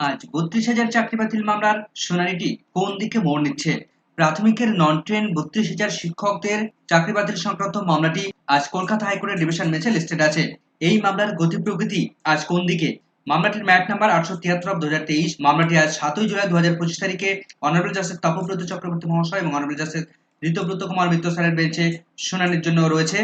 আজ বত্রিশ হাজার চাকরি বাতিল মামলার শুনানিটি কোন দিকে মোড় নিচ্ছে? প্রাথমিকের নন ট্রেন বত্রিশ হাজার শিক্ষকদের চাকরি বাতিল সংক্রান্ত মামলাটি আজ কলকাতা হাইকোর্টের ডিভিশন বেঞ্চে লিস্টেড আছে। এই মামলার গতি প্রকৃতি আজ কোন দিকে? মামলাটির ম্যাট নাম্বার আটশো তিয়াত্তর দু হাজার তেইশ। মামলাটি আজ সাতই জুলাই দু হাজার পঁচিশ তারিখে অনারেবল জাস্টিস তপব্রত চক্রবর্তী মহাশয় এবং অনারেবল জাস্টিস ঋতব্রত কুমার মিত্র স্যারের বেঞ্চে শুনানির জন্য রয়েছে।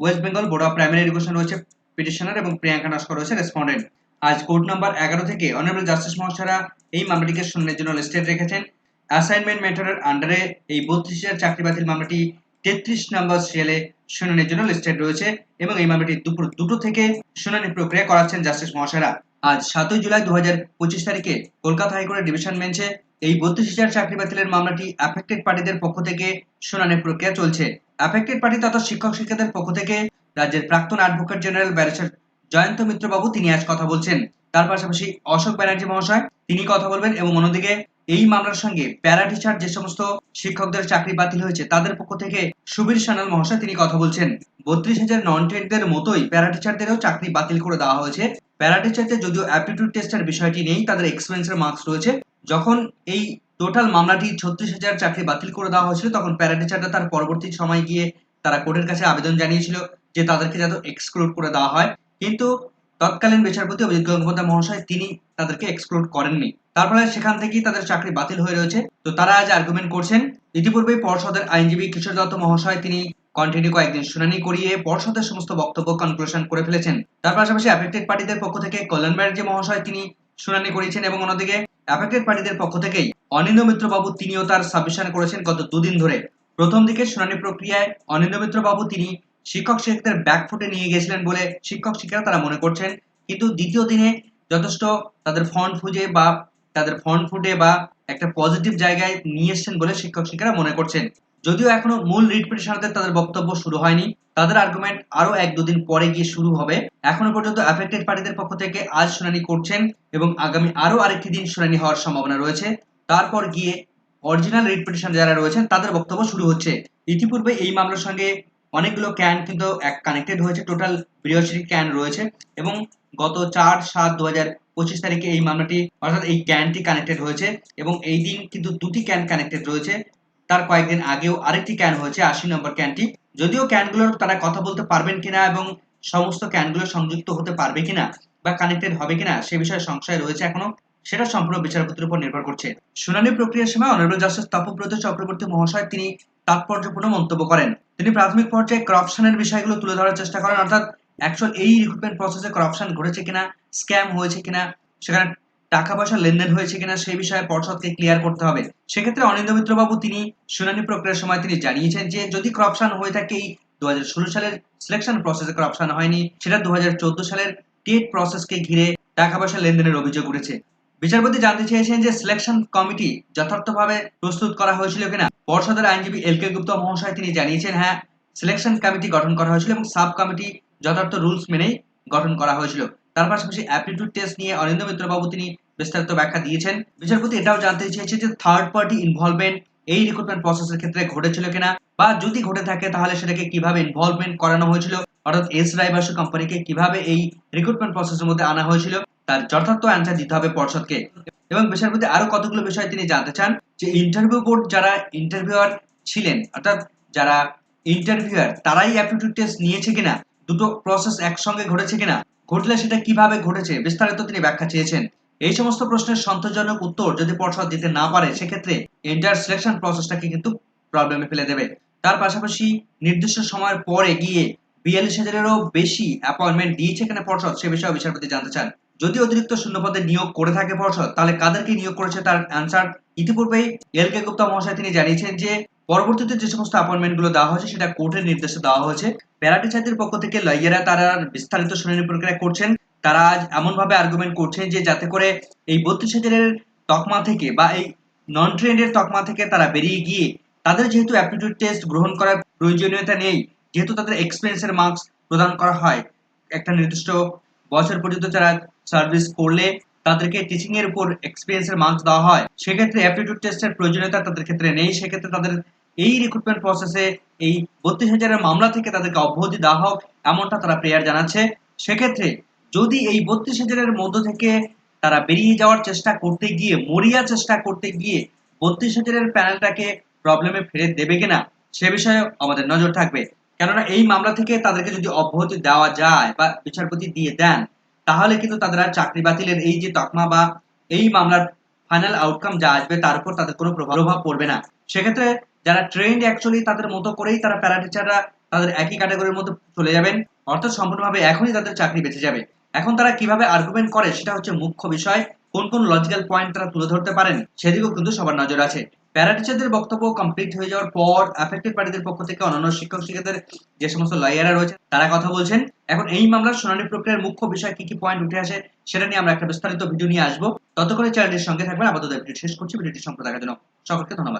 West Bengal Board of Primary Education রয়েছে, পিটিশনার এবং প্রিয়াঙ্কা নস্কর রয়েছে রেসপন্ডেন্ট। আজ কোর্ট নাম্বার এগারো থেকে অনারেবল জাস্টিস মহাশয়রা এই মামলাটিকে শুনানির জন্য লিস্টেড রেখেছেন। অ্যাসাইনমেন্ট ম্যাটারের আন্ডারে এই বত্রিশ হাজার চাকরি বাতিল মামলাটি তেত্রিশ নম্বর সিরিয়ালে শুনানির জন্য লিস্টেড রয়েছে এবং এই মামলাটি দুপুর দুটো থেকে শুনানি প্রক্রিয়া করাচ্ছেন জাস্টিস মহাশয়রা। আজ সাতই জুলাই দু হাজার পঁচিশ তারিখে কলকাতা হাইকোর্টের ডিভিশন বেঞ্চে এই বত্রিশ হাজার চাকরি বাতিলের মামলাটি অ্যাফেক্টেড পার্টিদের পক্ষ থেকে শুনানি প্রক্রিয়া চলছে। অ্যাফেক্টেড পার্টি তথা শিক্ষক শিক্ষকদের পক্ষ থেকে রাজ্যের প্রাক্তন advocate general barrister Joyanta Mitra babu তিনি আজ কথা বলছেন। তার পাশাপাশি অশোক ব্যানার্জি মহাশয় তিনি কথা বলবেন এবং অন্যদিকে এই মামলার সঙ্গে প্যারা টিচার যে সমস্ত শিক্ষকদের চাকরি বাতিল হয়েছে, তাদের পক্ষ থেকে সুবীর সানাল মহাশয় তিনি কথা বলছেন। বত্রিশ হাজার নন টেটদের মতোই প্যারা টিচারদেরও চাকরি বাতিল করে দেওয়া হয়েছে। প্যারা টিচারদের যদিও অ্যাপটিটিউড টেস্টের বিষয়টি নেই, তাদের এক্সপিরিয়েন্সের মার্কস রয়েছে। যখন এই টোটাল মামলাটি ছত্রিশ হাজার চাকরি বাতিল করে দেওয়া হয়েছিল, তখন প্যারা টিচাররা তার পরবর্তী সময় গিয়ে তারা কোর্টের কাছে আবেদন জানিয়েছিল যে তাদেরকে যাতে এক্সক্লুড করে দেওয়া হয়। কিন্তু তৎকালীন বিচারপতি অভিজিৎ গঙ্গোপাধ্যায় মহাশয়, তিনি তাদেরকে এক্সক্লুড করেননি। তার ফলে সেখান থেকেই তাদের চাকরি বাতিল হয়ে রয়েছে। তো তারা আজ আর্গুমেন্ট করছেন, ইতিপূর্বেই পর্ষদের আইনজীবী কিশোর দত্ত মহাশয় তিনি কন্টিনিউ কয়েকদিন শুনানি করিয়ে পর্ষদের সমস্ত বক্তব্য কনক্লুশন করে ফেলেছেন। তার পাশাপাশি অ্যাফেক্টেড পার্টিদের পক্ষ থেকে কল্যাণ ব্যানার্জি মহাশয় তিনি শুনানি করিয়েছেন এবং অন্যদিকে অ্যাফেক্টেড পার্টিদের পক্ষ থেকেই অনিন্দ মিত্র বাবু তিনিও তার সাবমিশন করেছেন গত দুদিন ধরে। প্রথম দিকে শুনানি প্রক্রিয়ায় অনিন্দ মিত্র বাবু তিনি শিক্ষক শিক্ষকদের ব্যাকফুটে নিয়ে গেছিলেন বলে শিক্ষক শিক্ষিকা তারা মনে করছেন। কিন্তু দ্বিতীয় দিনে যথেষ্ট তাদের ফন্ট ফুজে বা তাদের ফন্ট ফুটে বা একটা পজিটিভ জায়গায় নিয়ে এসছেন বলে শিক্ষক শিক্ষিকারা মনে করছেন। যদিও এখনও মূল রিট পিটিশনারদের তাদের বক্তব্য শুরু হয়নি, তাদের আর্গুমেন্ট আরও এক দুদিন পরে গিয়ে শুরু হবে। এখনও পর্যন্ত অ্যাফেক্টেড পার্টিদের পক্ষ থেকে আজ শুনানি করছেন এবং আগামী আরও আরেকটি দিন শুনানি হওয়ার সম্ভাবনা রয়েছে। তারপর গিয়ে অরিজিনাল রিট পিটিশন যারা রয়েছেন, তাদের বক্তব্য শুরু হচ্ছে। ইতিপূর্বে এই মামলার সঙ্গে অনেকগুলো ক্যান কিন্তু এক কানেক্টেড হয়েছে টোটাল বিরাশি ক্যান রয়েছে এবং গত চার সাত দু হাজার পঁচিশ তারিখে এই মামলাটি, অর্থাৎ এই ক্যানটি কানেক্টেড হয়েছে এবং এই দিন কিন্তু দুটি ক্যান কানেক্টেড রয়েছে। তার কয়েকদিন আগেও আরেকটি ক্যান হয়েছে, আশি নম্বর ক্যানটি যদিও ক্যানগুলোর তারা কথা বলতে পারবেন কিনা এবং সমস্ত ক্যানগুলো সংযুক্ত হতে পারবে কিনা বা কানেক্টেড হবে কিনা সে বিষয়ে সংশয় রয়েছে এখনও। সেটা সম্পূর্ণ বিচারপতির উপর নির্ভর করছে। শুনানি প্রক্রিয়ার সময় অনারেবল জাস্টিস তপব্রত চক্রবর্তী মহাশয় তিনি তাৎপর্যপূর্ণ মন্তব্য করেন। তিনি প্রাথমিক পর্যায়ে করাপশনের বিষয়গুলো তুলে ধরার চেষ্টা করেন, অর্থাৎ অ্যাকচুয়াল এই রিক্রুটমেন্ট প্রসেসে করাপশন ঘটেছে কিনা স্ক্যাম হয়েছে কিনা, সেখানে টাকা পয়সা লেনদেন হয়েছে কিনা, সেই বিষয়ে পর্ষদকে ক্লিয়ার করতে হবে। সেক্ষেত্রে অনিন্দ মিত্রবাবু তিনি শুনানি প্রক্রিয়ার সময় তিনি জানিয়েছেন যে, যদি করাপশন হয়ে থাকে, এই দু হাজার ষোলো সালের সিলেকশন প্রসেসে করাপশন হয়নি, সেটা দু হাজার চোদ্দ সালের টেট প্রসেসকে ঘিরে টাকা পয়সা লেনদেনের অভিযোগ উঠেছে। বিচারপতি জানতে চেয়েছেন যে সিলেকশন কমিটি যথার্থভাবে প্রস্তুত করা হয়েছিল কিনা। পর্ষদের আইনজীবী এল কে গুপ্তা মহাশয় তিনি জানিয়েছেন হ্যাঁ সিলেকশন কমিটি গঠন করা হয়েছিল এবং সাব কমিটি যথার্থ রুলস মেনেই গঠন করা হয়েছিল। তার পাশাপাশি অ্যাপটিটিউড টেস্ট নিয়ে অরিন্দ মিত্র বাবু তিনি বিস্তারিত ব্যাখ্যা দিয়েছেন। বিচারপতি এটাও জানতে চেয়েছে যে থার্ড পার্টি ইনভলভমেন্ট এই রিক্রুটমেন্ট প্রসেসের ক্ষেত্রে ঘটেছিল কিনা বা যদি ঘটে থাকে তাহলে সেটাকে কীভাবে ইনভলভমেন্ট করানো হয়েছিল? অর্থাৎ এস রায় বাসু কোম্পানিকে কীভাবে এই রিক্রুটমেন্ট প্রসেসের মধ্যে আনা হয়েছিল? তার যথার্থ অ্যান্সার দিতে হবে পর্ষদকে। এবং বিচারপতি আরও কতগুলো বিষয় তিনি জানতে চান, যে ইন্টারভিউ বোর্ড যারা ইন্টারভিউয়ার ছিলেন, অর্থাৎ যারা ইন্টারভিউয়ার তারাই অ্যাপটিটিউড টেস্ট নিয়েছে কিনা, দুটো প্রসেস একসঙ্গে ঘটেছে কিনা, ঘটলে সেটা কীভাবে ঘটেছে, বিস্তারিত তিনি ব্যাখ্যা চেয়েছেন। এই সমস্ত প্রশ্নের সন্তোষজনক উত্তর যদি পর্ষদ দিতে না পারে, সেক্ষেত্রে এন্টার সিলেকশন প্রসেসটাকে কিন্তু প্রবলেমে ফেলে দেবে। তার পাশাপাশি নির্দিষ্ট সময়ের পরে গিয়ে বিয়াল্লিশ হাজারেরও বেশি অ্যাপয়েন্টমেন্ট দিয়েছে এখানে পর্ষদ, সে বিষয়ে বিচারপতি জানতে চান। যদি অতিরিক্ত শূন্যপদে নিয়োগ করে থাকে পর্ষদ, তাহলে কাদেরকে নিয়োগ করেছে তার অ্যান্সার ইতিপূর্বেই এল কে গুপ্তা মহাশয় তিনি জানিয়েছেন যে, পরবর্তীতে যে সমস্ত অ্যাপয়েন্টমেন্টগুলো দেওয়া হয়েছে সেটা কোর্টের নির্দেশে দেওয়া হয়েছে। প্যারাটি প্যারাটিচারদের পক্ষ থেকে লয়াররা তারা বিস্তারিত শুনানি প্রক্রিয়া করছেন। তারা আজ এমন ভাবে আর্গুমেন্ট করছেন যে, যাতে করে এই বত্রিশ হাজারের তকমা থেকে বা এই নন ট্রেন্ডের তকমা থেকে তারা বেরিয়ে গিয়ে তাদের যেহেতু অ্যাপটিটিউড টেস্ট গ্রহণ করার প্রয়োজনীয়তা নেই, যেহেতু তাদের এক্সপিরিয়েন্সের মার্কস প্রদান করা হয়। একটা নির্দিষ্ট বছর পর্যন্ত যারা সার্ভিস করলে তাদেরকে টিচিং এর উপর এক্সপিরিয়েন্স এর মার্কস দেওয়া হয়। সেক্ষেত্রে অ্যাপটিটিউড টেস্টের প্রয়োজনীয়তা তাদের ক্ষেত্রে নেই। সেক্ষেত্রে তাদের এই রিক্রুটমেন্ট প্রসেসে এই বত্রিশ হাজারের মামলা থেকে তাদেরকে অব্যাহতি দেওয়া হোক, এমনটা তারা প্রেয়ার জানাচ্ছে। সেক্ষেত্রে যদি এই বত্রিশ হাজারের মধ্য থেকে তারা বেরিয়ে যাওয়ার চেষ্টা করতে গিয়ে, মরিয়া চেষ্টা করতে গিয়ে বত্রিশ হাজারের প্যানেলটাকে প্রবলেমে ফেলে দেবে কিনা, সে বিষয়ে আমাদের নজর থাকবে। কেননা এই মামলা থেকে তাদেরকে যদি অব্যাহতি দেওয়া যায় বা বিচারপতি দিয়ে দেন তাহলে কিন্তু তাদের আর চাকরি বাতিলের এই যে তকমা বা এই মামলার ফাইনাল আউটকাম যা আসবে, তার উপর তাদের কোনো প্রভাব পড়বে না। সেক্ষেত্রে যারা ট্রেন্ড অ্যাকচুয়ালি তাদের মতো করেই তারা প্যারা টিচাররা তাদের একই ক্যাটাগরির মধ্যে চলে যাবেন। অর্থাৎ সম্পূর্ণভাবে এখনই তাদের চাকরি বেঁচে যাবে। এখন তারা কীভাবে আর্গুমেন্ট করে সেটা হচ্ছে মুখ্য বিষয়। কোন কোন লজিক্যাল পয়েন্ট তারা তুলে ধরতে পারেন, সেদিকেও কিন্তু সবার নজর আছে। প্যারা টিচারদের বক্তব্য কমপ্লিট হয়ে যাওয়ার পর অ্যাফেক্টেড পার্টিদের পক্ষ থেকে অন্যান্য শিক্ষক শিক্ষকদের যে সমস্ত লয়াররা রয়েছে তারা কথা বলছেন। এখন এই মামলার শুনানি প্রক্রিয়ার মুখ্য বিষয় কি কি পয়েন্ট উঠে আসে সেটা নিয়ে আমরা একটা বিস্তারিত ভিডিও নিয়ে আসব। ততক্ষণে চ্যানেলটির সঙ্গে থাকবেন। আপাতত ভিডিও শেষ করছি। ভিডিওটি সম্পর্কে দেখার জন্য সকলকে ধন্যবাদ।